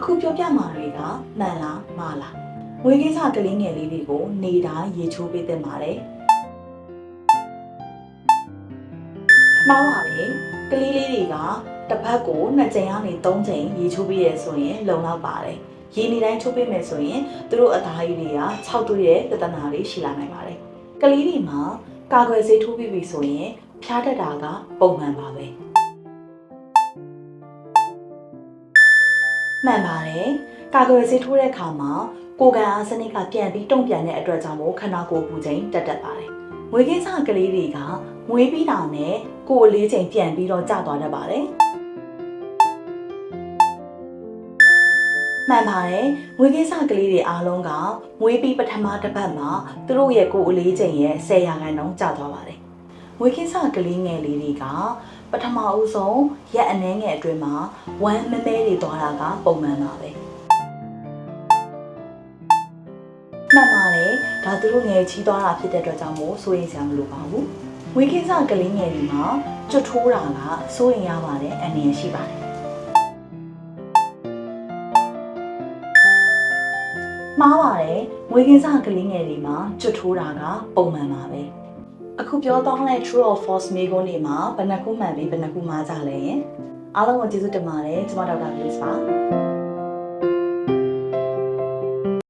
အခုပြောပြမှာတွေကမှန်လားမှားလားငွေကိစ္စကလေးငယ်လေးတွေကိုနေတိုင်းရေချိုးပေးတဲ့ပါတယ်မှားပါလေကလေးလေးတွေကတစ်ပတ်ကို2ကြိမ်ကနေ3ကြိမ်ရေချိုးပေးရဆိုရင်လုံလောက်ပါတယ်ရေနေတိုင်းချိုးပေးမယ်ဆိုရင်သူတို့အသားကြီးတွေက6တွေ့ရဲ့ပြဿနာတွေရှိလာနိုင်ပါတယ်ကလေးတွေမှာကာကွယ်ဆေးထိုးပြီးပြီဆိုရင်ဖျားတတ်တာကပုံမှန်ပါပဲ မှန်ပါတယ်ကာကွယ်ဆေးထိုးတဲ့အခါမှာကိုယ်ခံအားစနစ်ကပြန်ပြီးတုံ့ပြန်တဲ့အတွက်ကြောင့်မို့ခန္ဓာကိုယ်ပူချိန်တက်တက်ပါတယ်ငွေကင်းစားကလေးတွေကငွေပြီးတာနဲ့ကိုယ်အလေးချိန်ပြန်ပြီးတော့ကျသွားတတ်ပါတယ်မှန်ပါတယ်ငွေကိစ္စကလေးတွေအားလုံးကငွေပြီးပထမတစ်ပတ်မှာသူတို့ရဲ့ကိုယ်အလေးချိန်ရဲ့10ရာခိုင်နှုန်းကျသွားပါတယ်ငွေကိစ္စကလေးငယ်လေးတွေက ပထမအဦးဆုံးရက်အနည်းငယ်အတွင်းမှာဝမ်းမမဲတွေသွားတာကပုံမှန်ပါပဲမှန်ပါတယ်ဒါသူတို့ငယ်ချီးသွားတာဖြစ်တဲ့အတွက်ကြောင့်မို့စိုးရိမ်စရာမလိုပါဘူးငွေကိစ္စကလေးငယ်တွေမှာကျွတ်ထိုးတာကစိုးရိမ်ရပါတယ်အန္တရာယ်ရှိပါတယ်မှားပါတယ်ငွေကင်းစားကလေးငယ်တွေမှာကျွတ်ထိုးတာကပုံမှန်ပါပဲ အခုပြောတော့တဲ့ true or false မေးခွန်းတွေမှာဘယ်နှခုမှန်ပြီးဘယ်နှခုမှားကြလဲအားလုံးကိုကျေးဇူးတင်ပါတယ်ကျွန်မဒေါက်တာ Bliss ပါ